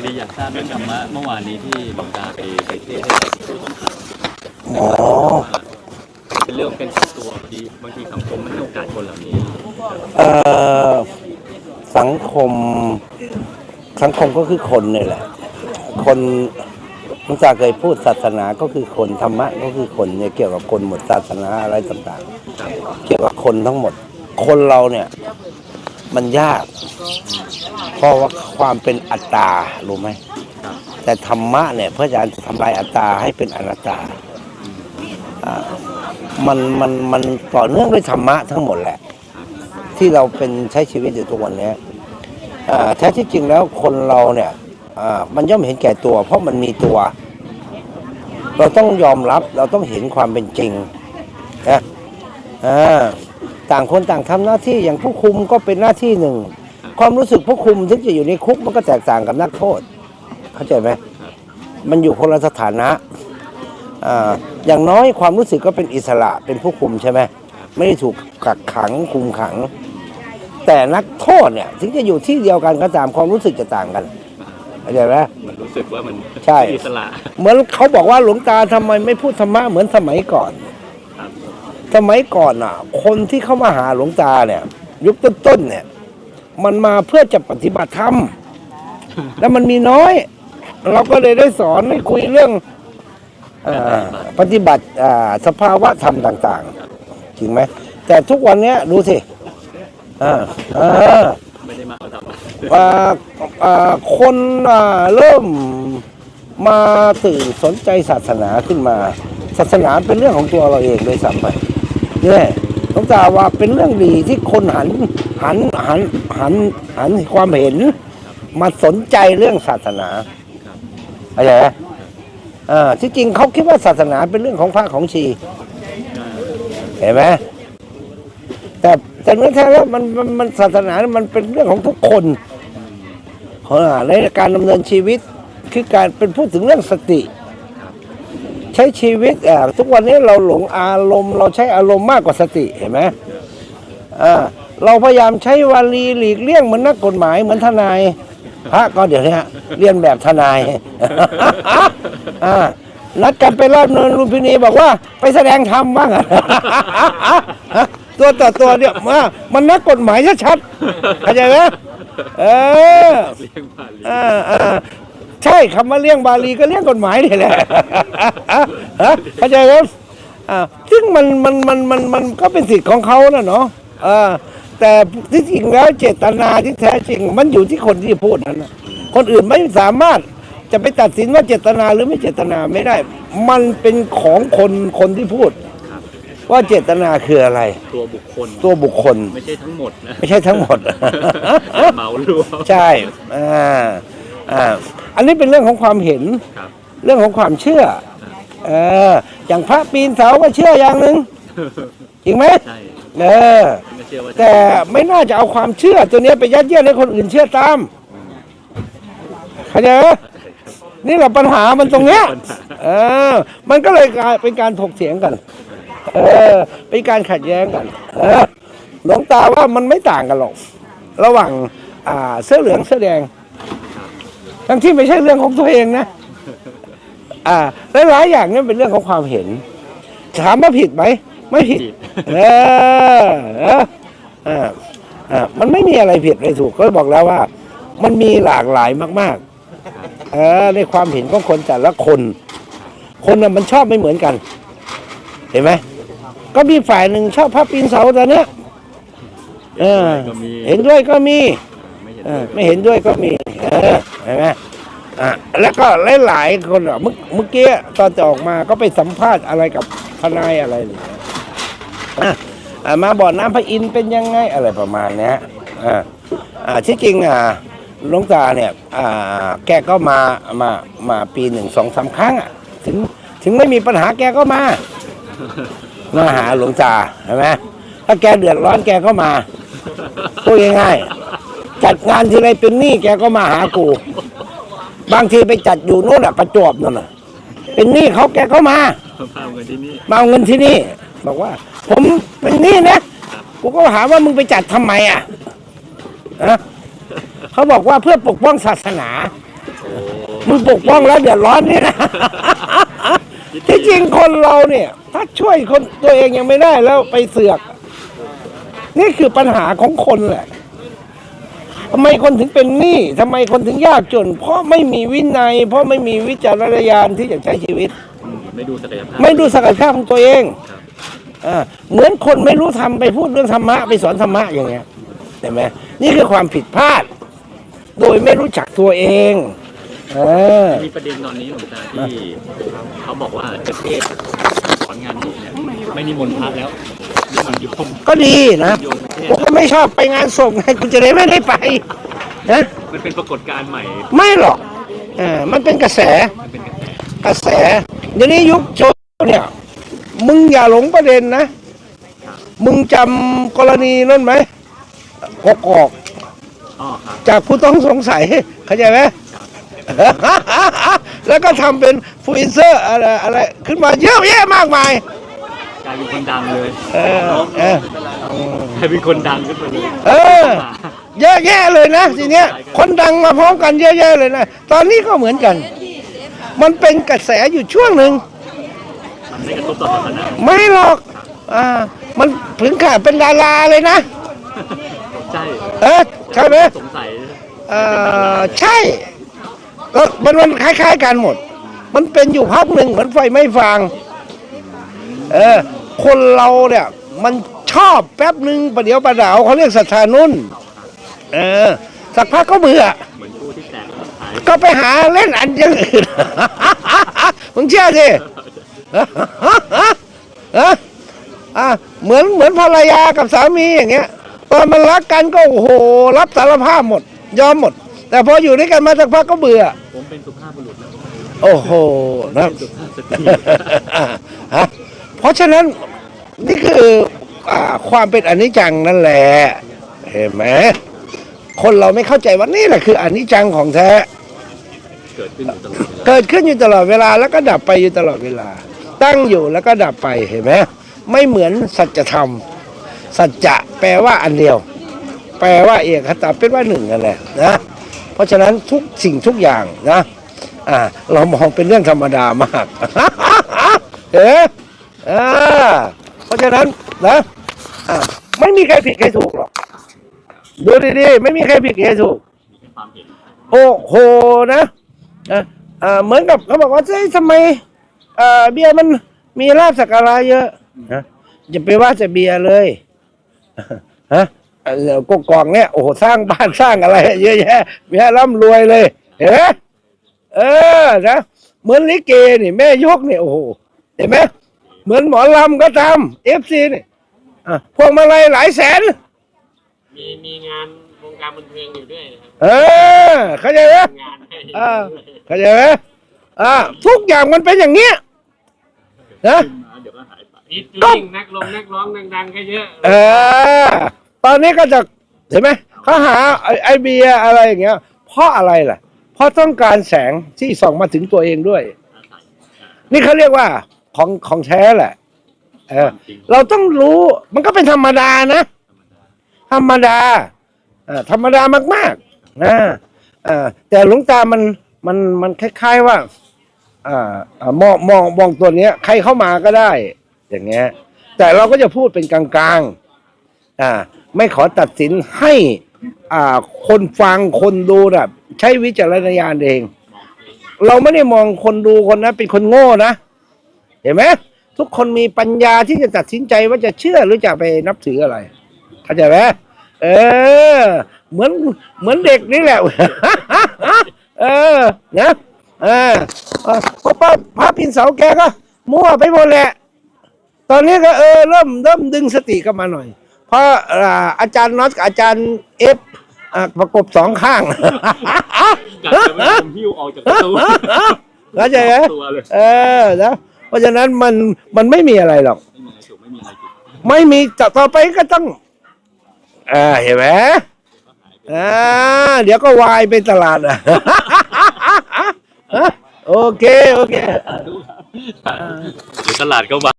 อดีอยากทราบเรื่องธรรมะเมื่อวานนี้ที่หลวงตาไปไปเทศน์ให้ผู้ต้องขังอ๋อเป็นเรื่องเป็นของตัวพอดีบางทีสังคมไม่ให้โอกาสคนเหล่านี้เอ่อสังคม สังคมก็คือคนนี่แหละ คนหลวงตาเคยพูดศาสนาก็คือคนธรรมะก็คือคนเนี่ยเกี่ยวกับคนหมดศาสนาอะไรต่างๆ เกี่ยวกับคนทั้งหมด คนเราเนี่ย มันยาก เพราะว่าความเป็นอัตตารู้ไหม แต่ธรรมะเนี่ยพระอาจารย์จะทำลายอัตตาให้เป็นอนัตตาอ่ามันมันมันต่อเนื่องด้วยธรรมะทั้งหมดแหละ ที่เราเป็นใช้ชีวิตอยู่ทุกวันนี้อ่าแท้ที่จริงแล้วคนเราเนี่ยอ่ามันย่อมเห็นแก่ตัว เพราะมันมีตัว เราต้องยอมรับเราต้องเห็นความเป็นจริงนะอ่า ต่างคนต่างทำหน้าที่อย่างผู้คุมก็เป็นหน้าที่หนึ่ง ความรู้สึกผู้คุมถึงจะอยู่ในคุกมันก็แตกต่างกับนักโทษ เข้าใจไหมมันอยู่คนละสถานะอ่าอย่างน้อยความรู้สึกก็เป็นอิสระเป็นผู้คุมใช่ไหมไม่ได้ถูกกักขังคุมขัง แต่นักโทษเนี่ยถึงจะอยู่ที่เดียวกันก็ตามความรู้สึกจะต่างกันเข้าใจไหมมันรู้สึกว่ามันใช่อิสระ เหมือนเขาบอกว่าหลวงตาทำไมไม่พูดธรรมะเหมือนสมัยก่อนครับ สมัยก่อนอะ คนที่เข้ามาหาหลวงตาเนี่ย ยุคต้นๆเนี่ย มันมาเพื่อจะปฏิบัติธรรมแล้วมันมีน้อย เราก็เลยได้สอนให้คุยเรื่องอปฏิบัติสภาวะธรรมต่าง ๆ จริงไหมแต่ทุกวันเนี้ยดูสิไม่ได้มาคนเริ่มมาตื่นสนใจศาสนาขึ้นมา ศาสนาเป็นเรื่องของตัวเราเองด้วยซ้ำไป เนี่ยหลวงตาว่าเป็นเรื่องดีที่คนหันหันหันหันหันความเห็น มาสนใจเรื่องศาสนาเข้าใจไหมอ่าที่จริงเขาคิดว่าศาสนาเป็นเรื่องของพระของชี เห็นไหมแต่แต่เมื่อแท้แล้วมันมันมันศาสนา มันเป็นเรื่องของทุกคนอ่าในการดำเนินชีวิตคือการเป็นพูดถึงเรื่องสติ ใช้ชีวิตอ่าทุกวันนี้เราหลงอารมณ์ เราใช้อารมณ์มากกว่าสติเห็นไหมอ่าเราพยายามใช้วาลีหลีกเลี่ยงเหมือนนักกฎหมายเหมือนทนาย พระก็เดี๋ยวนี้ฮะเรียนแบบทนาย อ่านัดกันไปรอบเนินลุมพินีบอกว่า ไปแสดงธรรมบ้างอะ ตัวต่อตัวเนี่ยมามันนักกฎหมายชัดๆเข้าใจไหมเออเรียกบาลีอ่าอ่า ใช่คำว่าเลี่ยงบาลีก็เลี่ยงกฎหมายนี่แหละฮะเข้าใจไหมอ่าซึ่งมันมันมันมันมันก็เป็นสิทธิ์ของเขานะเนาะอ่าแต่ที่จริงแล้วเจตนาที่แท้จริง มันอยู่ที่คนที่พูดนั้นนะคนอื่นไม่สามารถจะไปตัดสินว่าเจตนาหรือไม่เจตนาไม่ได้ มันเป็นของคนคนที่พูด ว่าเจตนาคืออะไร ตัวบุคคล ตัวบุคคล ไม่ใช่ทั้งหมดนะไม่ใช่ทั้งหมดเหมารวมใช่อ่าอ่า อันนี้เป็นเรื่องของความเห็นครับเรื่องของความเชื่อ เออ อย่างพระปีนเสาก็เชื่ออย่างหนึ่งจริงไหมใช่เออไม่เชื่อว่าแต่ไม่น่าจะเอาความเชื่อตัวเนี้ยไปยัดเยียดให้คนอื่นเชื่อตามเข้าใจไหมนี่แหละปัญหามันตรงเนี้ย เออ มันก็เลยกลายเป็นการถกเถียงกัน เออ เป็นการขัดแย้งกัน เออ หลวงตาว่ามันไม่ต่างกันหรอก ระหว่าง อ่า เสื้อเหลืองเสื้อแดง ทั้งที่ไม่ใช่เรื่องของตัวเองนะ อ่าหลายๆอย่างเนี่ยเป็นเรื่องของความเห็น ถามว่าผิดไหม ไม่ผิด เออเออเออเออมันไม่มีอะไรผิดอะไรถูก ก็บอกแล้วว่า มันมีหลากหลายมาก ๆ เออในความเห็นของคนแต่ละคน คนน่ะมันชอบไม่เหมือนกัน เห็นไหมก็มีฝ่ายหนึ่งชอบพระปีนเสาตอนเนี้ยเออก็มีเห็นด้วยก็มี ไม่เห็นเออไม่เห็นด้วยก็มีเอเห็นไหมอะแล้วก็หลายๆคนอะเมื่อเมื่อกี้ตอนจะออกมาก็ไปสัมภาษณ์อะไรกับทนายอะไรเลยอะอะมาบ่อน้ำพระอินทร์เป็นยังไงอะไรประมาณเนี้ยอ่าอ่าที่จริงอะหลวงตาเนี่ยอ่าแกก็มามามาปีหนึ่งสองสามครั้งอะถึงถึงไม่มีปัญหาแกก็มามาหาหลวงตาใช่ไหมถ้าแกเดือดร้อนแกก็มาพูดง่ายๆ จัดงานทีไรเป็นหนี้แกก็มาหากู บางทีไปจัดอยู่โน่นอะประจวบนั่นน่ะ เป็นหนี้เขาแกก็มา พากันที่นี่ มาเอาเงินที่นี่ บอกว่า ผมเป็นหนี้นะกูก็หาว่ามึงไปจัดทำไมอะนะเขาบอกว่าเพื่อปกป้องศาสนาโอ้มึงปกป้องแล้วเดือดร้อนเนี่ยนะ ที่จริงคนเราเนี่ย ถ้าช่วยคนตัวเองยังไม่ได้แล้วไปเสือก นี่คือปัญหาของคนแหละ ทำไมคนถึงเป็นหนี้ทำไมคนถึงยากจน เพราะไม่มีวินัย เพราะไม่มีวิจารณญาณที่จะใช้ชีวิตอืมไม่ดูศักยภาพไม่ดูศักยภาพของตัวเองครับอ่าเหมือนคนไม่รู้ทำไปพูดเรื่องธรรมะไปสอนธรรมะอย่างเงี้ยเห็นไหมนี่คือความผิดพลาด โดยไม่รู้จักตัวเอง เออ มีประเด็นตอนนี้หลวงตาที่เขาบอกว่าจะเทศน์สอนงานศพเนี่ยไม่นิมนต์พระแล้วนิมนต์โยมก็ดีนะโยมเทศผมก็ไม่ชอบไปงานศพไงคุณจะได้ไม่ได้ไปนะมันเป็นปรากฏการณ์ใหม่ไม่หรอกเออมันเป็นกระแส มันเป็นกระแสกระแสเดี๋ยวนี้ยุคโซเชียลเนี่ย มึงอย่าหลงประเด็นนะ มึงจำกรณีนั่นไหมกกอกอ๋อครับ จากผู้ต้องสงสัยเข้าใจไหม แล้วก็ทำเป็นฟูอินเซอร์อะไรอะไรขึ้นมาเยอะแยะมากมาย กลายเป็นคนดังเลยเออเออกลายเป็นคนดังขึ้นมาเลยเออ เยอะแยะเลยนะทีเนี้ย คนดังมาพร้อมกันเยอะแยะเลยนะ ตอนนี้ก็เหมือนกัน มันเป็นกระแสอยู่ช่วงหนึ่ง มันไม่กระทบต่อศาสนาไม่หรอก อ่า มันถึงขาดเป็นดาราเลยนะ ใช่เออใช่ไหมสงสัย เออใช่ ก็มันมันคล้าย ๆ กันหมด มันเป็นอยู่พักหนึ่งเหมือนไฟไม่ฟาง เออ คนเราเนี่ย มันชอบแป๊บหนึ่งประเดี๋ยวประดาวเขาเรียกศรัทธานุ่น เออ สักพักก็เบื่อ เหมือนผู้ที่แตกหายก็ไปหาเล่นอันอย่างอื่น มึงเชื่อสิฮะอะเหมือนเหมือนภรรยากับสามีอย่างเงี้ย ตอนมันรักกันก็โอ้โห รับสารภาพหมด ยอมหมด แต่พออยู่ด้วยกันมาสักพักก็เบื่อ ผมเป็นสุภาพบุรุษแล้วโอ้โหนะเป็นสุภาพสตรีฮะเพราะฉะนั้นนี่คืออ่าความเป็นอนิจจังนั่นแหละเห็นไหมคนเราไม่เข้าใจว่านี่แหละคืออนิจจังของแท้ เกิดขึ้นอยู่ตลอดเวลาเกิดขึ้นอยู่ตลอดเวลาแล้วก็ดับไปอยู่ตลอดเวลา ตั้งอยู่แล้วก็ดับไปเห็นไหมไม่เหมือนสัจธรรม สัจจะแปลว่าอันเดียว แปลว่าเอกคตาเป็นว่าหนึ่งนั่นแหละนะเพ ราะฉะนั้นทุกสิ่งทุกอย่างนะอ่าเรามองเป็นเรื่องธรรมดามากเอ๊ะอ่าเพราะฉะนั้นนะอ่าไม่มีใครผิดใครถูกหรอกดูดีๆไม่มีใครผิดใครถูกโอ้โหนะอะอ่าเหมือนกับเขาบอกว่าเฮ้ยทำไมอ่าเบียร์มันมีลาบสักการะเยอะนะอย่าไปว่าจะเบียร์เลยฮะ กกองเนี่ยโอ้โหสร้างบ้านสร้างอะไร เยอะแยะเมียร่ำรวยเลยเห็นไหมเออนะเหมือนลิเกนี่แม่ยกเนี่ยโอ้โหเห็นไหมเหมือนหมอลำก็ทำเอฟซีนี่อะพวงมาลัยหลายแสน มีมีงานวงการบันเทิงอยู่ด้วยนะครับเออเข้าใจไหมงานให้อ่าเข้าใจไหมอ่าทุกอย่างมันเป็นอย่างเนี้ยนะขึ้นมาเดี๋ยวก็หายไปฟีดลิ่งนักลงนักร้องดังๆก็เยอะ เออ ตอนนี้ก็จะเห็นไหมเขาหาไอไอเบียอะไรอย่างเงี้ย เพราะอะไรล่ะ เพราะต้องการแสงที่ส่องมาถึงตัวเองด้วย นี่เขาเรียกว่าของของแท้แหละเออรเราต้องรู้มันก็เป็นธรรมดานะ ธรรมดาอธรรมดามากๆนะอ่อแต่หลวงตามันมันมันคล้าย ๆว่าอ่าอ่ามองมองมองตัวเนี้ย ใครเข้ามาก็ได้ อย่างเงี้ย แต่เราก็จะพูดเป็นกลางๆอ่า ไม่ขอตัดสินให้อ่าคนฟังคนดูแบบใช้วิจารณญาณเอง เราไม่ได้มองคนดูคนนั้นเป็นคนโง่นะ เห็นไหมทุกคนมีปัญญาที่จะตัดสินใจว่าจะเชื่อหรือจะไปนับถืออะไรเข้าใจไหมเออ เหมือนเหมือนเด็กนี่แหละ เออนะเออเออพระป้าพระพินเสาแกก็มั่วไปหมดแหละ ตอนนี้ก็เออเริ่มเริ่มดึงสติกลับมาหน่อย เพราะอ่าอาจารย์น็อตกับอาจารย์เอฟอ่าประกบสองข้างกะจะไม่ให้ผมหิ้วออกจากประตูเข้าใจไหมตัวเลยเออนะเพราะฉะนั้นมันมันไม่มีอะไรหรอก ไม่มีอะไรถูกไม่มีอะไรผิดไม่มีต่อต่อไปก็ต้องอ่าเห็นไหมอ่าเดี๋ยวก็วายไปตลาดอะโอเค โอเคเดี๋ยวตลาดก็วาง